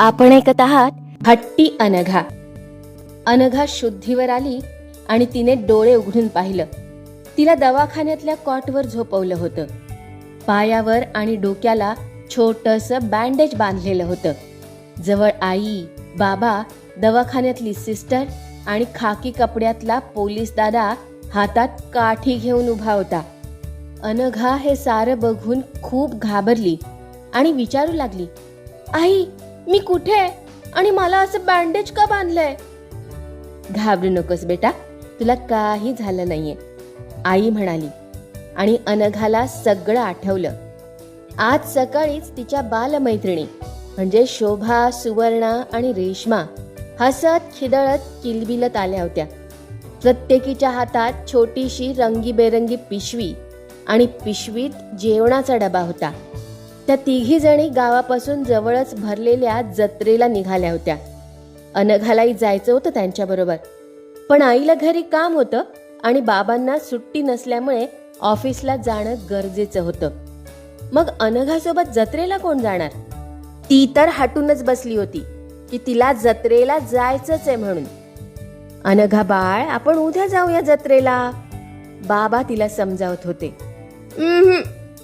आपण ऐकत आहात हट्टी अनघा. अनघा शुद्धीवर आली आणि तिने डोळे उघडून पाहिलं. तिला दवाखान्यातल्या कॉटवर झोपवलं होतं. पायावर आणि डोक्याला छोटस बँडेज बांधलेलं होतं. जवळ आई बाबा दवाखान्यातली सिस्टर आणि खाकी कपड्यातला पोलीस दादा हातात काठी घेऊन उभा होता. अनघा हे सारं बघून खूप घाबरली आणि विचारू लागली आई मी कुठे आहे? आणि मला असं बँडेज का बांधलंय घाबरू नकोस बेटा तुला काही झालं नाहीये. आई म्हणाली आणि अनघाला सगळं आठवलं. आज सकाळीच तिच्या बालमैत्रिणी म्हणजे शोभा सुवर्णा आणि रेश्मा हसत खिदळत किलबिलत आल्या होत्या. प्रत्येकीच्या हातात छोटीशी रंगीबेरंगी पिशवी आणि पिशवीत जेवणाचा डबा होता. त्या तिघी जणी गावापासून जवळच भरलेल्या जत्रेला निघाल्या होत्या. अनघालाही जायचं होतं त्यांच्याबरोबर. पण आईला घरी काम होतं आणि बाबांना सुट्टी नसल्यामुळे ऑफिसला जाणं गरजेचं होतं. मग अनघासोबत जत्रेला कोण जाणार? ती तर हटूनच बसली होती की तिला जत्रेला जायचंच आहे म्हणून. अनघा बाळ आपण उद्या जाऊया जत्रेला. बाबा तिला समजावत होते.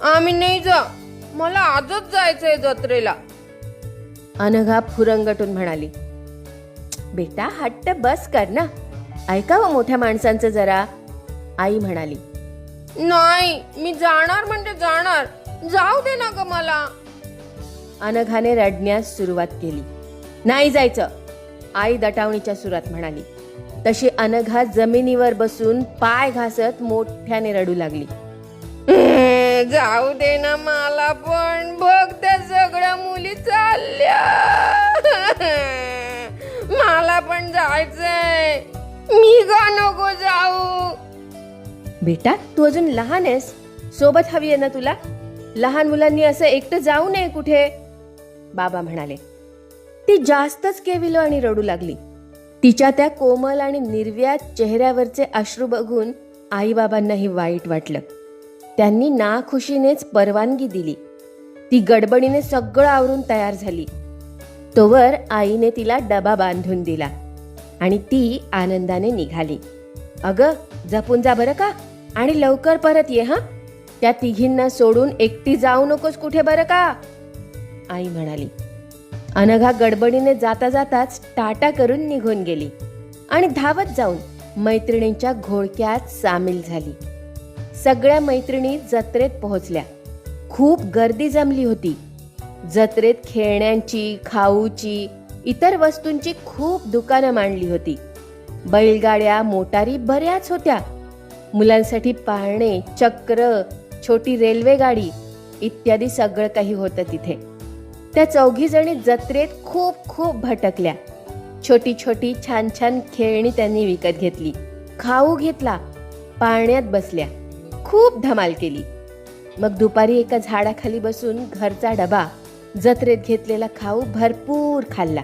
आम्ही नाही जा मला आजच जायचंय जत्रेला. अनघा फुरंगटून म्हणाली बेटा हट्ट बस कर ना. ऐकावं मोठ्या माणसांचं जरा. आई म्हणाली नाही मी जाणार म्हणजे जाणार. जाऊ दे ना ग मला. अनघाने रडण्यास सुरुवात केली. नाही जायचं. आई दटावणीच्या सुरात म्हणाली. तशी अनघा जमिनीवर बसून पाय घासत मोठ्याने रडू लागली. जाऊ दे ना मला पण. बघ त्या सगळ्या मुली चालल्या. मला पण जायचंय. मी का नको जाऊ? बेटा तू अजून लहान आहेस. सोबत हवी आहे ना तुला? लहान मुलांनी असं एकटं जाऊ नये कुठे? बाबा म्हणाले. ती जास्तच केविलो आणि रडू लागली. तिच्या त्या कोमल आणि निर्व्यात चेहऱ्यावरचे अश्रू बघून आईबाबांनाही वाईट वाटलं. त्यांनी नाखुशीनेच परवानगी दिली. ती गडबडीने सगळं आवरून तयार झाली. तोवर आईने तिला डबा बांधून दिला आणि ती आनंदाने निघाली. अगं जपून जा बरं का आणि लवकर परत ये हा? त्या तिघींना सोडून एकटी जाऊ नकोस कुठे बरं का? आई म्हणाली. अनघा गडबडीने जाता जाताच टाटा करून निघून गेली आणि धावत जाऊन मैत्रिणींच्या घोळक्यात सामील झाली. सगळ्या मैत्रिणी जत्रेत पोहोचल्या. खूप गर्दी जमली होती. जत्रेत खेळण्यांची खाऊची इतर वस्तूंची खूप दुकानं मांडली होती. बैलगाड्या मोटारी बऱ्याच होत्या. मुलांसाठी पाळणे चक्र छोटी रेल्वे गाडी इत्यादी सगळं काही होतं तिथे. त्या चौघी जणी जत्रेत खूप खूप भटकल्या. छोटी छोटी छान छान खेळणी त्यांनी विकत घेतली. खाऊ घेतला. पाळण्यात बसल्या. खूप धमाल केली. मग दुपारी एका झाडाखाली बसून घरचा डबा जत्रेत घेतलेला खाऊ भरपूर खाल्ला.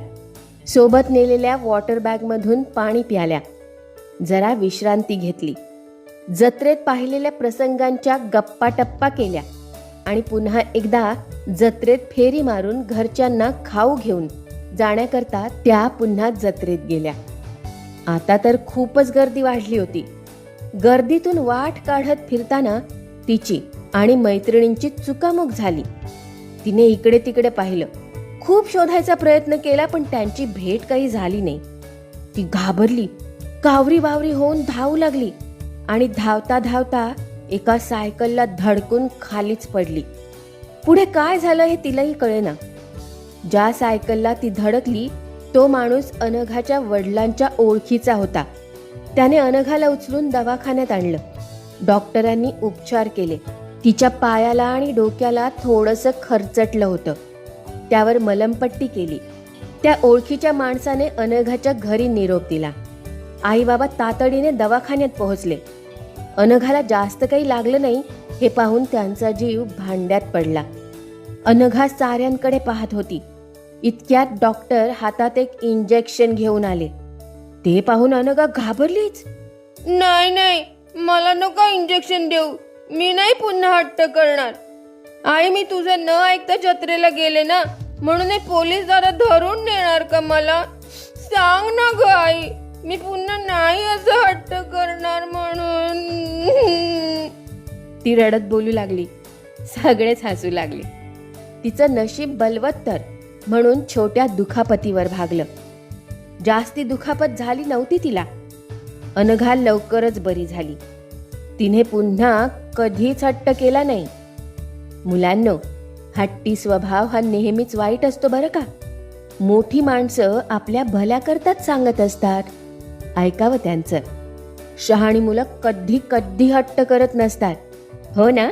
सोबत नेलेल्या वॉटर बॅगमधून पाणी प्याल्या. जरा विश्रांती घेतली. जत्रेत पाहिलेल्या प्रसंगांच्या गप्पा टप्पा केल्या आणि पुन्हा एकदा जत्रेत फेरी मारून घरच्यांना खाऊ घेऊन जाण्याकरता त्या पुन्हा जत्रेत गेल्या. आता तर खूपच गर्दी वाढली होती. गर्दीतून वाट काढत फिरताना तिची आणि मैत्रिणींची चुकामुक झाली. तिने इकडे तिकडे पाहिलं. खूप शोधायचा प्रयत्न केला पण त्यांची भेट काही झाली नाही. ती घाबरली. कावरी बावरी होऊन धावू लागली आणि धावता धावता एका सायकलला धडकून खालीच पडली. पुढे काय झालं हे तिलाही कळेना. ज्या सायकलला ती धडकली तो माणूस अनघाच्या वडिलांच्या ओळखीचा होता. त्याने अनघाला उचलून दवाखान्यात आणलं. डॉक्टरांनी उपचार केले. तिच्या पायाला आणि डोक्याला थोडंसं खरचटलं होतं. त्यावर मलमपट्टी केली. त्या ओळखीच्या माणसाने अनघाच्या घरी निरोप दिला. आई बाबा तातडीने दवाखान्यात पोहोचले. अनघाला जास्त काही लागलं नाही हे पाहून त्यांचा जीव भांड्यात पडला. अनघा साऱ्यांकडे पाहत होती. इतक्यात डॉक्टर हातात एक इंजेक्शन घेऊन आले. ते पाहून अनघा घाबरलीच. नाही नाही मला नको इंजेक्शन देऊ. मी नाही पुन्हा हट्ट करणार. आई मी तुझं न ऐकता जत्रेला गेले ना म्हणून हे पोलीस दादा धरून नेणार का मला? सांग ना ग आई मी पुन्हा नाही असं हट्ट करणार म्हणून. ती रडत बोलू लागली. सगळेच हसू लागले. तिचं नशीब बलवत्तर म्हणून छोट्या दुखापतीवर भागलं. जास्ती दुखापत झाली नव्हती तिला. अनघा लवकरच बरी झाली. तिने पुन्हा कधीच हट्ट केला नाही. मुलांनो हट्टी स्वभाव हा नेहमीच वाईट असतो बरं का? मोठी माणसं आपल्या भल्याकरताच सांगत असतात. ऐकावं त्यांचं. शहाणी मुलं कधी कधी हट्ट करत नसतात. हो ना?